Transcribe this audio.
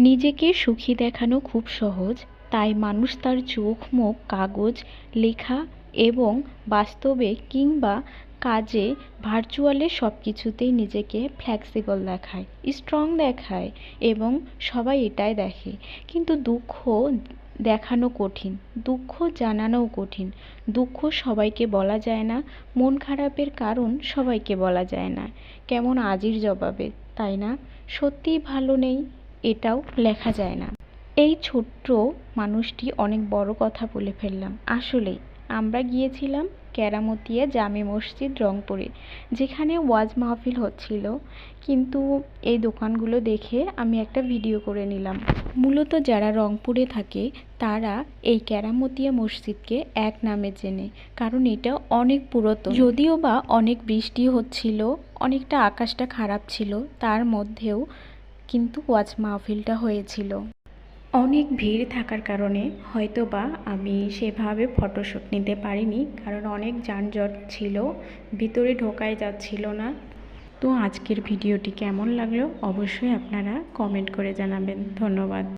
নিজেকে সুখী দেখানো খুব সহজ, তাই মানুষ তার চোখ, মুখ, কাগজ, লেখা এবং বাস্তবে কিংবা কাজে ভার্চুয়ালে সব কিছুতেই নিজেকে ফ্লেক্সিবল দেখায় স্ট্রং দেখায় এবং সবাই এটাই দেখে। কিন্তু দুঃখ দেখানো কঠিন, দুঃখ জানানোও কঠিন। দুঃখ সবাইকে বলা যায় না, মন খারাপের কারণ সবাইকে বলা যায় না। কেমন আজির জবাবে, তাই না? সত্যিই ভালো নেই। এটাও লেখা যায় না। এই ছোট্ট মানুষটি অনেক বড় কথা বলে ফেললাম। আসলেই, আমরা গিয়েছিলাম কেরামতিয়া জামে মসজিদ রংপুরে, যেখানে ওয়াজ মাহফিল হচ্ছিল। কিন্তু এই দোকানগুলো দেখে আমি একটা ভিডিও করে নিলাম। মূলত যারা রংপুরে থাকে, তারা এই কেরামতিয়া মসজিদকে এক নামে চেনে, কারণ এটা অনেক পুরাতন। যদিও বা অনেক বৃষ্টি হচ্ছিল, অনেকটা আকাশটা খারাপ ছিল, তার মধ্যেও কিন্তু ওয়াজ মাহফিলটা হয়েছিল। অনেক ভিড় থাকার কারণে হয়তো বা আমি সেভাবে ফটোশ্যুট নিতে পারিনি, কারণ অনেক যানজট ছিল, ভিতরে ঢোকায় যাচ্ছিল না। তো আজকের ভিডিওটি কেমন লাগল? অবশ্যই আপনারা কমেন্ট করে জানাবেন। ধন্যবাদ।